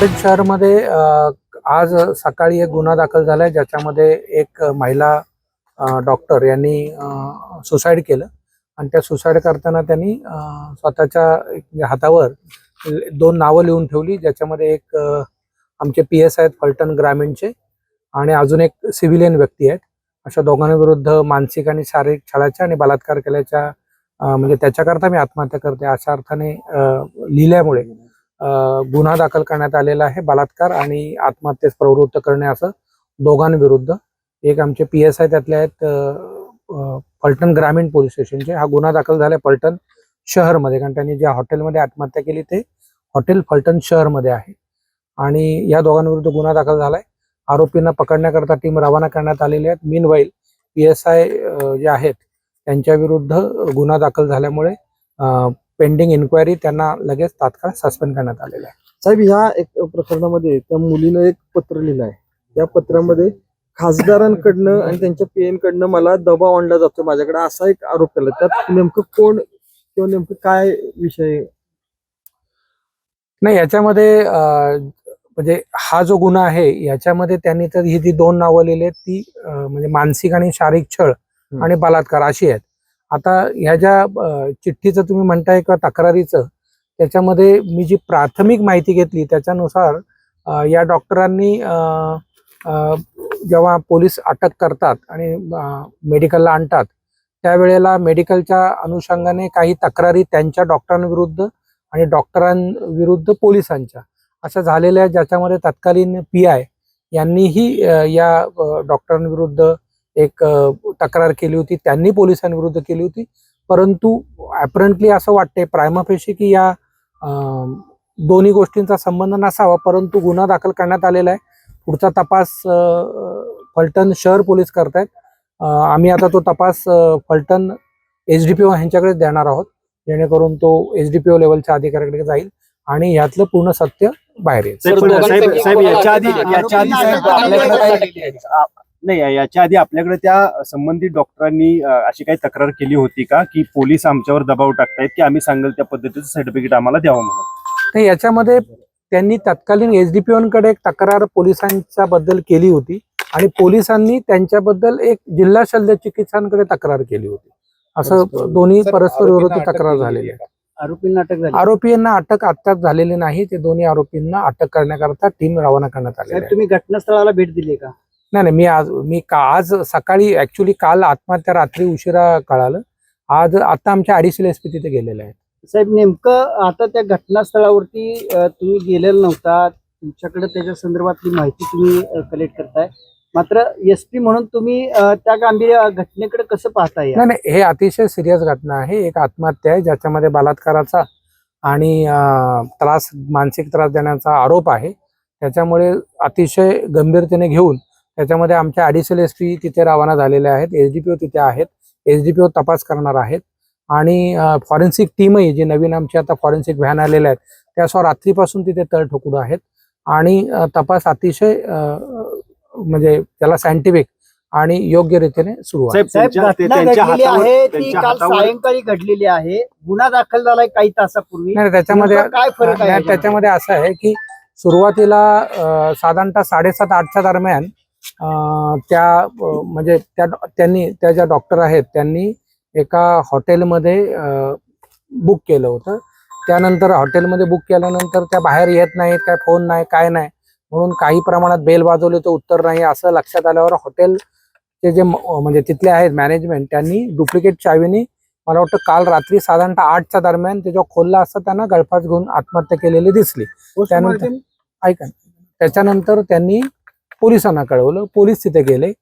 बीड शहरमध्ये आज सकाळी एक गुन्हा दाखल झालाय ज्याच्यामध्ये एक महिला डॉक्टर यांनी सुसाईड केलं. आणि त्या सुसाईड करताना त्यांनी स्वतःच्या हातावर दोन नावं लिहून ठेवली ज्याच्यामध्ये एक आमचे पी एस आहेत फलटण ग्रामीणचे आणि अजून एक सिव्हिलियन व्यक्ती आहेत. अशा दोघांविरुद्ध मानसिक आणि शारीरिक छळाच्या आणि बलात्कार केल्याच्या म्हणजे त्याच्याकरता मी आत्महत्या करते अशा अर्थाने लिहिल्यामुळे गुन्हा दाखल करण्यात आलेला आहे बलात्कार आणि आत्महत्येस प्रवृत्त करणे असं दोघांविरुद्ध. एक आमचे पी एस आय त्यातले आहेत पलटण फलटण ग्रामीण पोलीस स्टेशनचे. हा गुन्हा दाखल झालाय पलटण शहरमध्ये कारण त्यांनी ज्या हॉटेलमध्ये आत्महत्या केली ते हॉटेल फलटण शहरमध्ये आहे. आणि या दोघांविरुद्ध गुन्हा दाखल झालाय. आरोपींना पकडण्याकरता टीम रवाना करण्यात आलेली आहेत. Meanwhile P S I जे आहेत त्यांच्या विरुद्ध गुन्हा दाखल झाल्यामुळे अ, पेंडिंग इन्क्वायरी त्यांना लगेच तात्काळ सस्पेंड करण्यात आलेलं आहे. साहेब ह्या एक प्रकरणामध्ये त्या मुलीनं एक पत्र लिहिलं आहे. त्या पत्रामध्ये खासदारांकडनं आणि त्यांच्या पीएम कडनं मला दबाव आणला जातो माझ्याकडे असा एक आरोप केला. त्यात नेमकं कोण किंवा नेमकं काय विषय नाही याच्यामध्ये म्हणजे हा जो गुन्हा आहे याच्यामध्ये त्यांनी तर ही जी दोन नावं लिहिली आहेत ती म्हणजे मानसिक आणि शारीरिक छळ. आणि बलात्कार अशी आहेत. आता ह्या ज्या चिठ्ठीचं तुम्ही म्हणताय किंवा तक्रारीचं त्याच्यामध्ये मी जी प्राथमिक माहिती घेतली त्याच्यानुसार या डॉक्टरांनी जेव्हा पोलीस अटक करतात आणि मेडिकलला आणतात त्यावेळेला मेडिकलच्या अनुषंगाने काही तक्रारी त्यांच्या डॉक्टरांविरुद्ध आणि डॉक्टरांविरुद्ध पोलिसांच्या अशा झालेल्या आहेत, ज्याच्यामध्ये तत्कालीन पी आय यांनीही या डॉक्टरांविरुद्ध एक तक्रार केली होती त्यांनी पोलिसांविरुद्ध केली होती. परंतु ॲपरंटली असं वाटतंय प्रायमाफेशी की या दोन्ही गोष्टींचा संबंध नसावा परंतु गुन्हा दाखल करण्यात आलेला आहे. पुढचा तपास फलटण शहर पोलीस करतायत. आम्ही आता तो तपास Phaltan H D P O ह्यांच्याकडे देणार आहोत जेणेकरून तो एच डी पी ओ लेवलच्या अधिकाऱ्याकडे जाईल आणि यातलं पूर्ण सत्य बाहेर येईल. नाही नाही याच्या आधी आपल्याकडे त्या संबंधित डॉक्टरांनी अशी काही तक्रार केली होती का की पोलीस आमच्यावर दबाव टाकतायत की आम्ही सांगेल त्या पद्धतीचं सर्टिफिकेट आम्हाला द्यावं म्हणून? तर याच्यामध्ये त्यांनी तत्कालीन एस डी पी कडे एक तक्रार पोलिसांच्या बद्दल केली होती आणि पोलिसांनी त्यांच्याबद्दल एक जिल्हा शल्य चिकित्सांकडे तक्रार केली होती. असं दोन्ही परस्पर विरोधी तक्रार झालेली आहे. आरोपींना अटक झाली. आरोपींना अटक आत्ताच झालेली नाही ते दोन्ही आरोपींना अटक करण्याकरता टीम रवाना करण्यात आहे. तुम्ही घटनास्थळाला भेट दिली का? नाही नाही मी आज मी का आज सकाळी ऍक्च्युली काल आत्महत्या रात्री उशिरा कळालं. आज आता आमच्या अडीचशे एस पी तिथे गेलेले आहेत. साहेब नेमकं आता त्या घटनास्थळावरती अ, तुम्ही गेलेला नव्हता. तुमच्याकडे त्याच्या संदर्भातली माहिती तुम्ही कलेक्ट करताय. मात्र एस पी म्हणून तुम्ही अ, त्या गांभीर्य घटनेकडे कसं पाहताय? नाही नाही हे अतिशय सिरियस घटना आहे. एक आत्महत्या आहे ज्याच्यामध्ये बलात्काराचा आणि अं, त्रास मानसिक त्रास देण्याचा आरोप आहे. त्याच्यामुळे अतिशय गंभीरतेने घेऊन त्याच्यामध्ये आमच्या ॲडिशनल एस पी तिथे रवाना झालेले आहेत. एस डी पी ओ तिथे आहेत. एस डी पी ओ तपास करणार आहेत. आणि फॉरेन्सिक टीमही जी नवीन आमची आता फॉरेन्सिक व्हॅन आलेल्या आहेत त्या स्व रात्रीपासून तिथे तळ ठोकून आहेत. आणि तपास अतिशय म्हणजे त्याला सायंटिफिक आणि योग्य रीतीने सुरू आहे. सायंकाळी घडलेली आहे. गुन्हा दाखल झालाय काही तासापूर्वी. नाही त्याच्यामध्ये काय फरक आहे? त्याच्यामध्ये असं आहे की सुरुवातीला साधारणतः साडेसात आठच्या दरम्यान त्या म्हणजे त्या त्यांनी त्या ज्या डॉक्टर आहेत त्यांनी एका हॉटेलमध्ये बुक केलं होतं. त्यानंतर हॉटेलमध्ये बुक केल्यानंतर त्या बाहेर येत नाहीत काय फोन नाही काय नाही. म्हणून काही प्रमाणात बेल वाजवली तर उत्तर नाही असं लक्षात आल्यावर हॉटेलचे जे म्हणजे तिथले आहेत मॅनेजमेंट त्यांनी डुप्लिकेट चावीनी मला वाटतं काल रात्री साधारणतः आठच्या दरम्यान ते जेव्हा खोलला असता त्यांना गळफास घेऊन आत्महत्या केलेली दिसली. त्यानंतर ऐका. त्याच्यानंतर त्यांनी पोलिसांना कळवलं पोलीस तिथे गेले.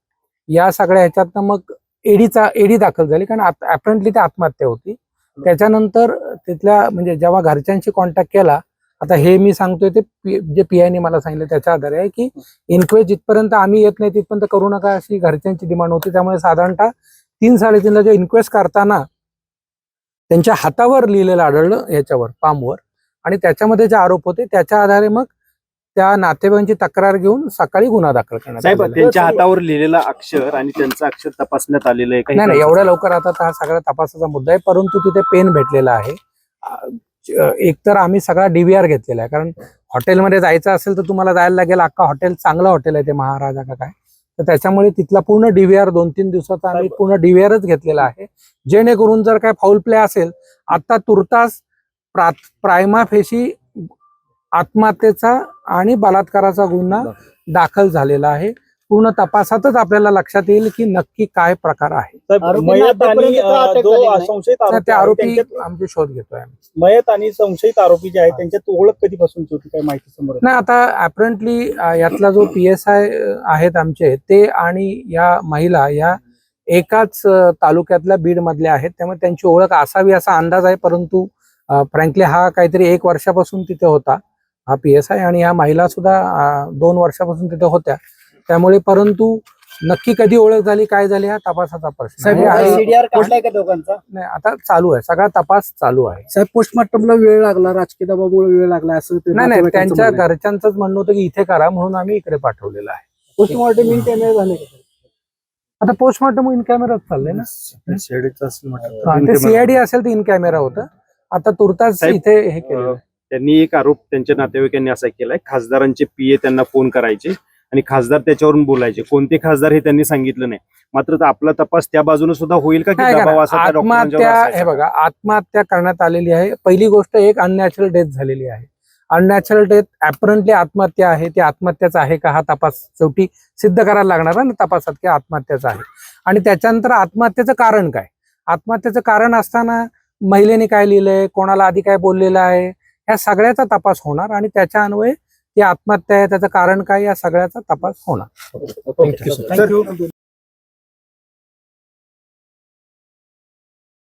या सगळ्या ह्याच्यातनं मग एडीचा एडी दाखल झाली कारण अपेरंटली ती आत्महत्या होती. त्याच्यानंतर तिथल्या म्हणजे जेव्हा घरच्यांशी कॉन्टॅक्ट केला आता हे मी सांगतोय ते पी- जे पी आयने मला सांगितलं त्याच्या आधारे आहे की इन्क्वेस्ट जिथपर्यंत आम्ही येत नाही तिथपर्यंत करू नका अशी घरच्यांची डिमांड होती. त्यामुळे साधारणतः तीन साडेतीनला जे इन्क्वेस्ट करताना त्यांच्या हातावर लिहिलेलं आढळलं याच्यावर पामवर आणि त्याच्यामध्ये जे आरोप होते त्याच्या आधारे मग त्या नातेवाईकांची तक्रार घेऊन सकाळी गुन्हा दाखल करण्यात साहेब आलेला आहे. त्यांच्या हातावर लिहिलेलं अक्षर आणि त्यांचं अक्षर तपासण्यात आलेलं आहे. नाही नाही एवढ्या लवकर आता हा सगळा तपासाचा मुद्दा आहे परंतु तिथे पेन भेटलेला आहे. अ, एकतर आम्ही सगळा डीव्हीआर घेतलेला आहे कारण हॉटेलमध्ये जायचं असेल तर तुम्हाला जायला लागेल अख्खा हॉटेल चांगलं हॉटेल आहे ते महाराजा का काय? तर त्याच्यामुळे तिथला पूर्ण डीव्हीआर दोन तीन दिवसाचा आम्ही पूर्ण डीव्हीआरच घेतलेला आहे. जेणेकरून जर काय फाऊल प्ले असेल आता तुर्तास प्रा- प्रायमा फेशी आत्महत्येचा आणि बलात्काराचा गुन्हा दाखल झालेला आहे. पूर्ण तपासातच आपल्याला लक्षात येईल की नक्की काय प्रकार आहे. आरोपी ते आहे, आरोपी त्यांच्यात- आमचे शोध घेतोय. मयत आणि संशयित आरोपी जे आहेत त्यांच्यात ओळख काय माहिती समोर? नाही आता अपरेंटली यातला जो पी एस आय आहेत आमचे ते आणि या महिला या एकाच तालुक्यातल्या बीड मधल्या आहेत. त्यामुळे त्यांची ओळख असावी असा अंदाज आहे परंतु फ्रँकली हा काहीतरी एक वर्षापासून तिथे होता. हा पी एस आय आणि ह्या महिला सुद्धा दोन वर्षापासून तिथे होत्या. त्यामुळे परंतु नक्की कधी ओळख झाली काय झाली हा तपासाचा प्रश्न नाही, आता चालू आहे. सगळा तपास चालू आहे. साहेब पोस्टमार्टमला वेळ लागला. राजकीय दबावामुळे वेळ लागला. असं ते नाही नाही त्यांच्या. घरच्यांचंच म्हणणं होतं की इथे करा म्हणून आम्ही इकडे पाठवलेलं आहे. पोस्टमॉर्टम इन कॅमेरा झाले का? आता पोस्टमॉर्टम इन कॅमेराच चाललंय ना? सीआयडी असेल तर इन कॅमेरा होतं. आता तुर्तास इथे हे केलं त्यांनी एक आरोप त्यांच्या नातेवाईकांनी असा केलाय खासदारांचे पीए त्यांना फोन करायचे आणि खासदार त्याच्यावरून बोलायचे. कोणते खासदार हे त्यांनी सांगितलं नाही. मात्र आपला तपास त्या बाजूने सुद्धा होईल का आत्महत्या? हे बघा आत्महत्या करण्यात आलेली आहे. पहिली गोष्ट एक अननॅचरल डेथ झालेली आहे. अननॅचरल डेथ ऍपरंटली आत्महत्या आहे. ती आत्महत्याचा आहे का हा तपास शेवटी सिद्ध करायला लागणार ना तपासात की आत्महत्याचा आहे. आणि त्याच्यानंतर आत्महत्येचं कारण काय? आत्महत्येचं कारण असताना महिलेने काय लिहिलंय? कोणाला आधी काय बोललेलं आहे? या सगळ्याचा तपास होणार आणि त्याच्या अन्वये ती आत्महत्या आहे त्याचं कारण काय या सगळ्याचा तपास होणार. You.